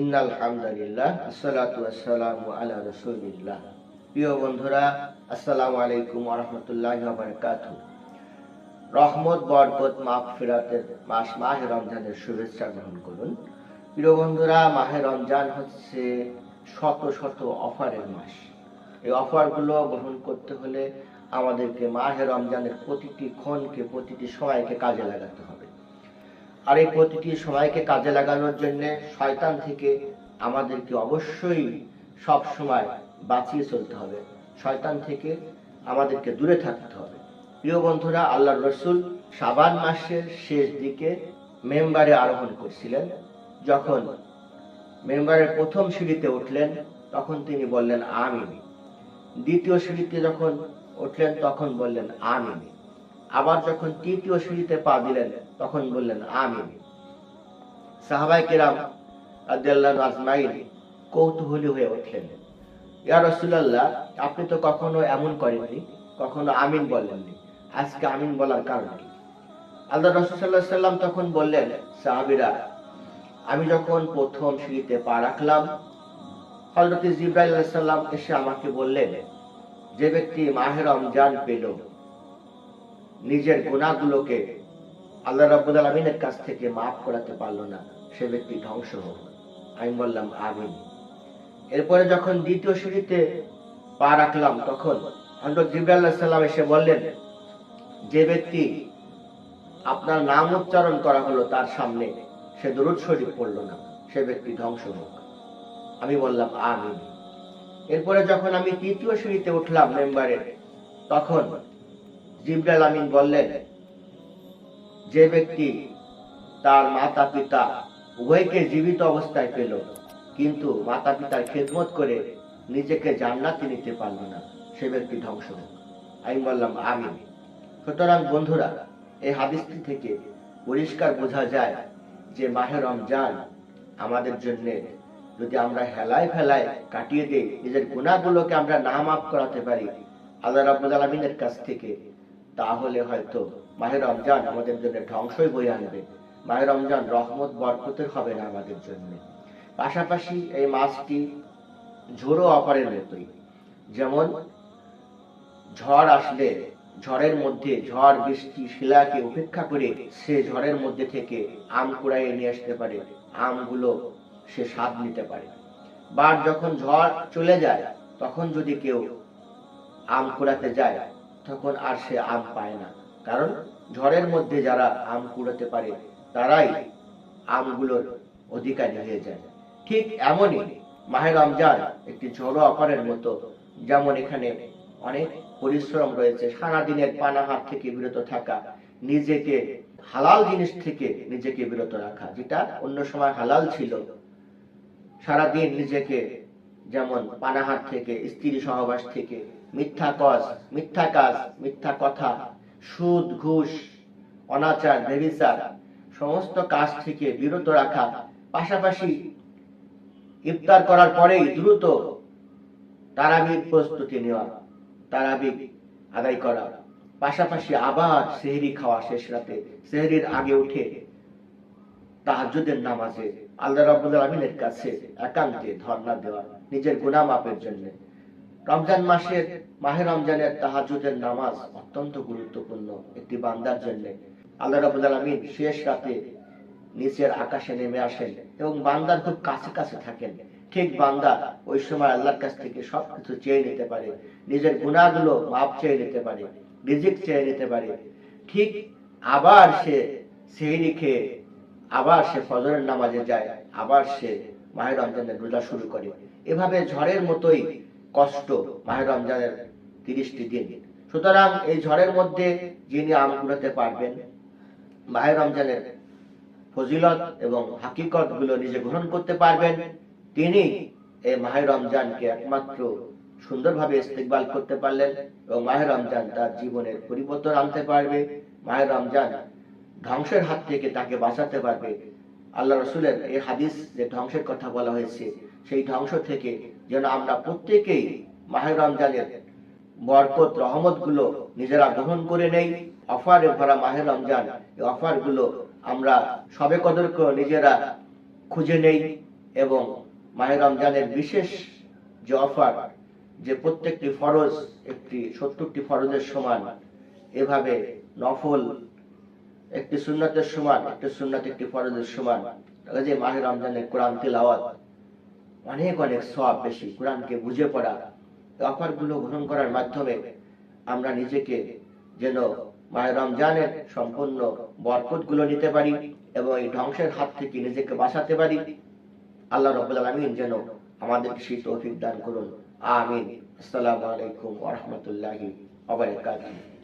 ইন্নাল হামদুলিল্লাহ আসসালাতু ওয়াসসালামু আলা রাসূলিল্লাহ। প্রিয় বন্ধুরা, আসসালামু আলাইকুম ওয়া রাহমাতুল্লাহি ওয়া বারাকাতুহু। রহমত, বরকত, মাগফিরাতের মাস, মাহে রমজানের শুভেচ্ছা গ্রহণ করুন। প্রিয় বন্ধুরা, মাহে রমজান হচ্ছে শত শত অফারের মাস। এই অফারগুলো গ্রহণ করতে হলে আমাদেরকে মাহে রমজানের প্রতিটি ক্ষণকে, প্রতিটি সময়কে কাজে লাগাতে হবে। আর এই প্রতিটি সময়কে কাজে লাগানোর জন্য শয়তান থেকে আমাদেরকে অবশ্যই সব সময় বাঁচিয়ে চলতে হবে। শয়তান থেকে আমাদেরকে দূরে থাকতে হবে। প্রিয় বন্ধুরা আল্লাহ রসুল সাবান মাসের শেষ দিকে মেম্বারে আরোহণ করছিলেন। যখন মেম্বারের প্রথম সিঁড়িতে উঠলেন, তখন তিনি বললেন, আমিন। দ্বিতীয় সিঁড়িতে যখন উঠলেন, তখন বললেন, আমিন। আবার যখন তৃতীয় সিঁড়িতে পা দিলেন তখন বললেন, আমিন। সাহাবাই কিরাম আজমাইন কৌতূহলী হয়ে উঠলেন। ইয়া রাসূলুল্লাহ, আপনি তো কখনো এমন করেননি, কখনো আমিন বলেননি। আজকে আমিন বলার কারণ কি? আল্লাহ রাসূল সাল্লাল্লাহু আলাইহি সাল্লাম তখন বললেন, সাহাবীরা, আমি যখন প্রথম সিঁড়িতে পা রাখলাম, হযরত জিবরাইল আলাইহিস সালাম এসে আমাকে বললেন, যে ব্যক্তি মাহে রমজান পেল নিজের গুণাগুলোকে আল্লাহ রাব্বুল আলামিনের কাছ থেকে মাফ করাতে পারল না, সে ব্যক্তি ধ্বংস হোক আমি বললাম, আমিন। এরপরে যখন দ্বিতীয় সিঁড়িতে পা রাখলাম, তখন হযরত জিবরাইল আলাইহিস সালাম এসে বললেন, যে ব্যক্তি আপনার নাম উচ্চারণ করা হলো তার সামনে, সে দরুদ শরীফ পড়ল না, সে ব্যক্তি ধ্বংস হোক। আমি বললাম, আমিন। এরপরে যখন আমি তৃতীয় সিঁড়িতে উঠলাম মেম্বারে, তখন জিব্রাইল আমিন বললেন, যে ব্যক্তি তার মাতা পিতা উভয়কে জীবিত অবস্থায় পেল, কিন্তু মাতা পিতার খেদমত করে নিজেকে জান্নাতে নিতে পারল না, সে ব্যক্তি ধ্বংস হোক। আমি বললাম, আমিন। সুতরাং বন্ধুরা, এই হাদিসটি থেকে পরিষ্কার বোঝা যায় যে মাহে রমজান আমাদের জন্য যদি আমরা হেলায় ফেলায় কাটিয়ে দিই, নিজের গুণাগুলোকে আমরা না মাফ করাতে পারি, আল্লাহ রাব্বুল আলামিনের কাছ থেকে তাহলে হয়তো মাহে রমজান আমাদের জন্য ধ্বংসই বয়ে আনবে। মাহে রমজান রহমত বরকতের হবে না আমাদের জন্য। পাশাপাশি এই মাসটি ঝোড়ো অপারের মতোই। যেমন ঝড় আসলে ঝড়ের মধ্যে ঝড়, বৃষ্টি, শিলাকে উপেক্ষা করে সে ঝড়ের মধ্যে থেকে আম কুড়াইয়ে নিয়ে আসতে পারে। আমগুলো সে স্বাদ নিতে পারে। বা যখন ঝড় চলে যায়, তখন যদি কেউ আম কুড়াতে যায় তখন আর সে আম পায় না। কারণ ঝড়ের মধ্যে যারা আম কুড়াতে পারে, তারাই আমগুলোর অধিকারী হয়ে যায়। ঠিক এমনই মাহে রমজান একটি ঝড়ো অপারের মতো, যেমন এখানে অনেক পরিশ্রম রয়েছে। সারাদিনের পানাহার থেকে বিরত থাকা, নিজেকে হালাল জিনিস থেকে নিজেকে বিরত রাখা, যেটা অন্য সময় হালাল ছিল। সারাদিন নিজেকে যেমন পানাহার থেকে, স্ত্রী সহবাস থেকে মিথ্যা কাজ মিথ্যা কাজ, মিথ্যা কথা, সুদ, ঘুষ, অনাচার, বেবিচার, সমস্ত কাজ থেকে বিরত রাখা, পাশাপাশি ইফতার করার পরেই দ্রুত তারাবির প্রস্তুতি নেওয়া তারাবির আদায় করা। পাশাপাশি আবার সেহরি খাওয়া শেষ রাতে, সেহরির আগে উঠে তাহাজ্জুদের নামাজে, আল্লাহ রাব্বুল আলামিনের কাছে একান্তে ধর্ণা দেওয়া, নিজের গুনাহ মাপের জন্য। রমজান মাসের, মাহে রমজানের তাহাজ্জুদের নামাজ অত্যন্ত গুরুত্বপূর্ণ একটি বান্দার জন্য। আল্লাহ রাব্বুল আলামিন শেষ রাতে নিচের আকাশে নেমে আসেন এবং বান্দার খুব কাছে কাছে থাকেন। ঠিক বান্দা ওই সময় আল্লাহর কাছ থেকে সবকিছু চেয়ে নিতে পারে, নিজের গুণাগুলো মাপ চেয়ে নিতে পারে, রিজিক চেয়ে নিতে পারে। ঠিক আবার সে সেহরি খেয়ে আবার সে ফজরের নামাজে যায়, আবার সে মাহের রমজানের রোজা শুরু করে। এভাবে ঝড়ের মতোই কষ্ট মাহের রমজানের তিরিশটি দিন। সুতরাং এই ঝড়ের মধ্যে যিনি আম কুড়াতে পারবেন মাহের রমজানের ফজিলত এবং হাকিকতগুলো নিজে গ্রহণ করতে পারবেন, তিনি এই মাহে রমজানকে একমাত্র সুন্দরভাবে ইস্তেকবাল করতে পারলেন এবং মাহে রমজান তার জীবনের পরিবর্তন আনতে পারবে। মাহে রমজান ধ্বংসের হাত থেকে তাকে বাঁচাতে পারবে। আল্লাহ রসুলের এই হাদিস যে ধ্বংসের কথা বলা হয়েছে, সেই ধ্বংস থেকে যেন আমরা প্রত্যেকেই মাহে রমজানের বরকত রহমতগুলো নিজেরা গ্রহণ করে নেই। অফারে ভরা মাহে রমজান, এই অফারগুলো আমরা সবে কদর নিজেরা খুঁজে নেই এবং মাহে রমজানের বিশেষ যে অফার, যে প্রত্যেকটি ফরজ, একটি সত্তরটি ফরজের সমান, এভাবে নফল একটি সুন্নতের সমান, একটি সুন্নত একটি ফরজের সমান। যে মাহে রমজানের কোরআন তেলাওয়াত অনেক অনেক সব বেশি, কোরআনকে বুঝে পড়া। অফারগুলো গ্রহণ করার মাধ্যমে আমরা নিজেকে যেন মায়ের রমজানের সম্পূর্ণ বরকতগুলো নিতে পারি এবং এই ধ্বংসের হাত থেকে নিজেকে বাঁচাতে পারি। আল্লাহ রবুল আলমিন যেন আমাদের তৌফিক দান করুন। আমিন। আসসালামু আলাইকুম বারাকাতুহু।